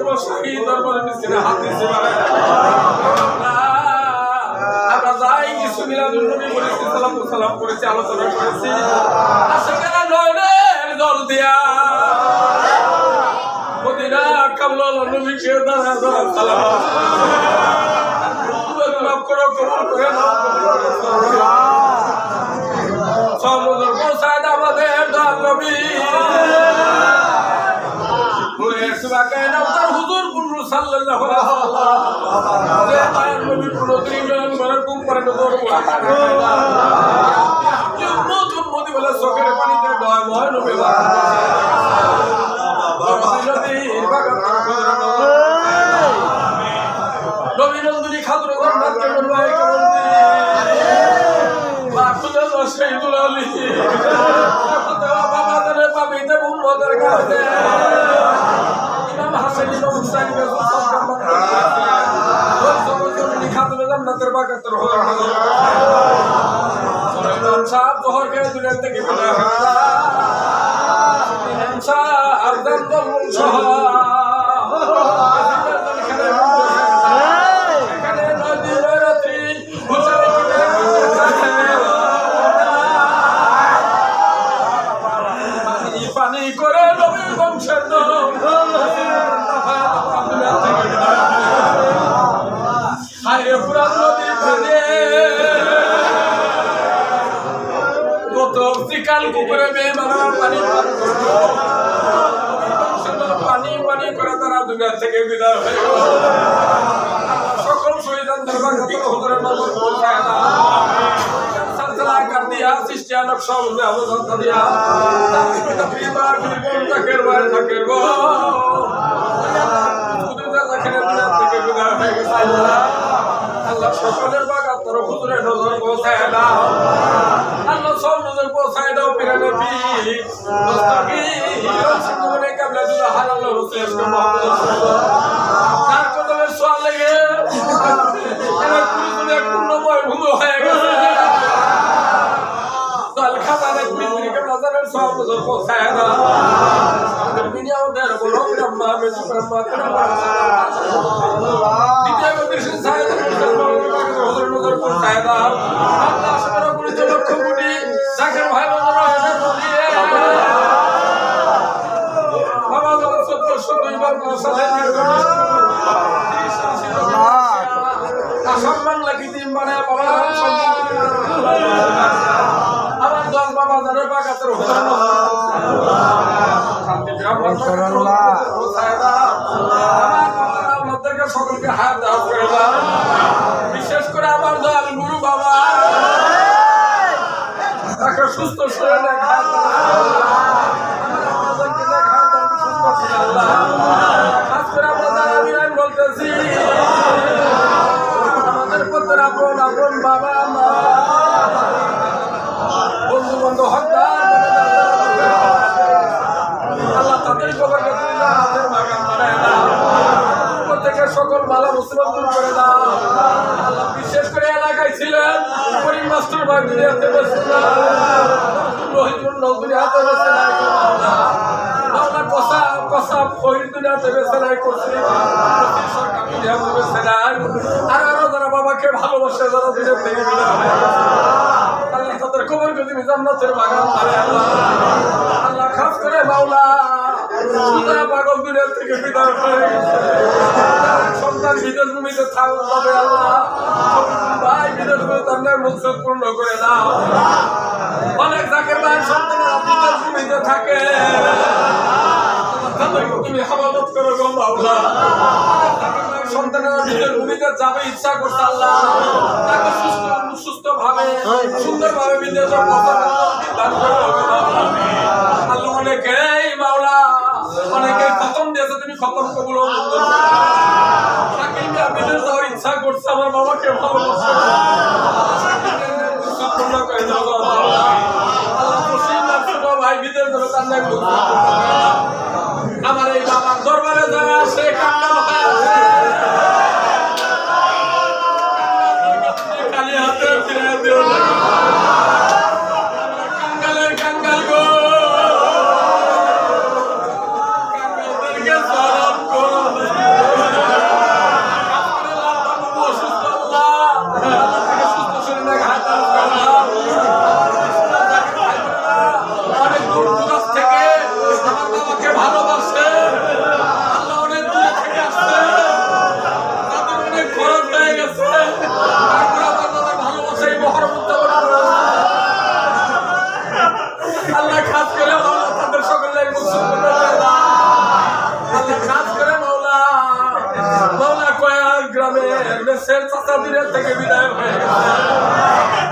তোমার শহীদ দরবারে মিসকিনে হাত দিছে আমরা যাই কিছু মিলাদুল নবী করেছি সালাম সালাম করেছি আলোচনা করেছি আশেকেরা নয়নের জল দিয়া মদিনা কামলাল নবীকে দাঁড়া দাঁড়া সালাম মাফ করো কবুল করে নাও সমুদ্র প্রসাদ আমাদের দান নবী হুজুর কুল্লু সাল্লাল্লাহু আলাইহি ওয়াসাল্লাম যে মায়ের নবী পুরো তিনজন ঘরে কুম করে নজর উম্মত উম্মতি বলে চোখের পানিতে ভয় ভয় নবী নবী নন্দী খাতুর জান্নাত কেমন ভাই কেমন শহীদুল আলী বাবা জানে পাবিতে উম্মতের কাছে। পানি করে নবী বংশের হায় পুরান নদী পানি কত শিকাল কুকুরে মেয়ে মারা পানি পান করল। দুনিয়া থেকে বিদায় হয়ে সকল শহীদান দরবার গো হুজুররা যেখানে দুনিয়া থেকে বিদায় হয়ে গেছে সকলের বাগাত তোর হুজুরের নজর পৌঁছায় না। আল্লাহ সব নজর পৌঁছায় দাও পিরানে পি দস্তগি সুন্দরে কাবলা দুলা, হালাল রসুল মুহাম্মদ রাসূলুল্লাহ। তার কদমের সোয়াল লেগে, এবার পুরো দুনিয়া পূর্ণময় ভূমি হয়ে গেছে। দল খাতারে কুড়ি কাবলা দ্বিতীয় হজর নজর পৌঁছায় না আল্লাহ সবার কুড়ি লক্ষ কোটি জাকের ভাই নজর হাজার কোটি বাবা যখন চোদ্দশো দুইবার সাথে সম্মান লাগি দিন মানে বাবা আমার দল বাবা জানের বাগাতের সকলকে হাত সুস্থ শরীরে বলতেছি, আমাদের প্রত্যেক আপন আপন বাবা মা। বন্ধু বন্ধু হকদার, আল্লাহ তাদের প্রত্যেকের সকল বালা মুসিবত করে দাও। করিম মাস্টার ভাই দুনিয়াতে বেঁচে না। রহিদুল নৌ দুনিয়াতে বেঁচে নাই আল্লাহ কসা কসা ফহির দুনিয়াতে বেঁচে নাই করছি। সরকার নাই আর আরও যারা বাবাকে ভালোবাসে, যারা দুনিয়া থেকে আল্লাহ তাদের কবর যদি জান্নাতের বাগান আল্লাহ। আল্লাহ খাস করে মাওলা। পাগল দুনিয়া থেকে বিদায় হয়ে গেছে। সন্তান বিদেশ ভূমিতে থাকতে হবে আল্লাহ, ভাই, বিদেশ ভূমিতে আপনার মকসদ পূর্ণ করে দাও। অনেক জাকের ভাই, সন্তানেরা বিদেশ ভূমিতে থাকে। তুমি হেফাজত করো গো মাওলা সন্তানেরা বিদেশ ভূমিতে যাবে, ইচ্ছা করছে আল্লাহ, তাকে সুস্থ সুস্থ ভাবে সুন্দর ভাবে বিদেশে দান করো। আল্লাহ অনেকেই মাওলা অনেকে খতম দিয়েছে, তুমি খতম কবুল বিদেশ যাওয়ার ইচ্ছা করছে, আমার বাবাকে ভালোবাসে ভাই, বিদেশ যাবে তার আমার এই বাবার দরবারে যারা সে কান্না থেকে বিদায় হয়ে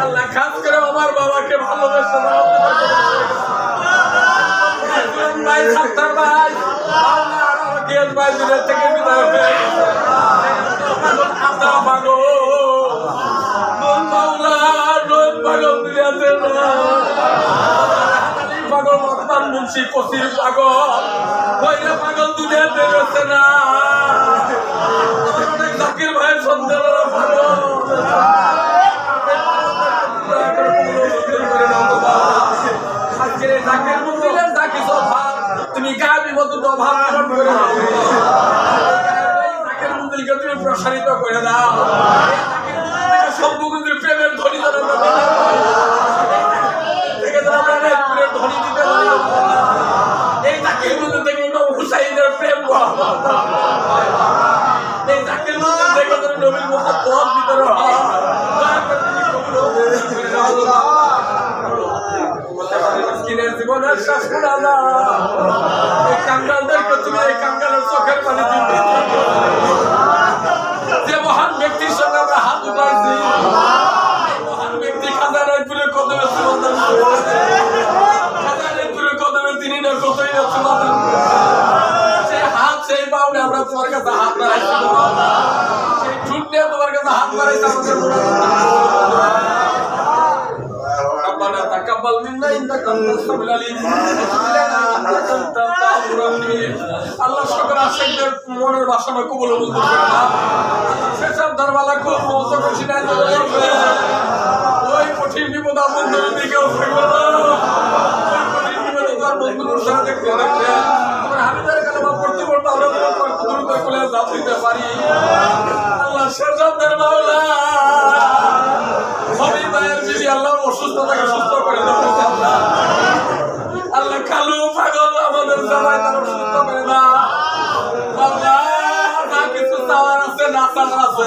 আল্লাহ খাস করে আমার বাবাকে ভালোবেসে দাও। ভাই সাত্তার থেকে বিদায় পাগল মতমান মুন্সি কসির পাগল। কইরা পাগল দুনিয়াতে রয়েছে না। জাকির ভাইয়ের সন্তানেরা পাগল। জাকির মন্দিরের যা কিছু অভাব, তুমি গাবি মতো অভাব পূরণ করে জাকির তুমি প্রসারিত করে দাও। জাকির সম্মুখীন প্রেমের ধ্বনি এই জাকির মন্দির থেকে ইমাম হুসাইনের প্রেম মহব্বত। এই জাকির মন্দির থেকে নবীর মহব্বত ভিতরে হয়। তুমি কবুল করে আল্লাহ। জীবনের শেষ। এই কাঙ্গালদেরকে তুমি তোমার কাছে হাত বাড়াইছি সেই ঠুট নিয়ে তোমার কাছে হাত বাড়াইছি আমাদের ربنا تقبل منا انك انت السميع العليم وتب علينا انك انت التواب الرحيم আল্লাহ সকল আশিকদের মনের বাসনা কবুল মঞ্জুর করে দাও সেসব দরবালা খুব মজা খুশি নাই ওই কঠিন বিপদ বন্ধুর দিকেও ফেরবে না ওই কঠিন বিপদে তোর বন্ধুর সাথে দেখতে খুলে জাপ দিতে পারি। আল্লাহ সেসব মাওলা সবই মায়ের যদি আল্লাহ অসুস্থতাকে সুস্থ করে দাও আল্লাহ আল্লাহ কালু পাগল আমাদের জামাই তার সুস্থ করে না আল্লাহ যা কিছু চাওয়ার আছে, না চাওয়ার আছে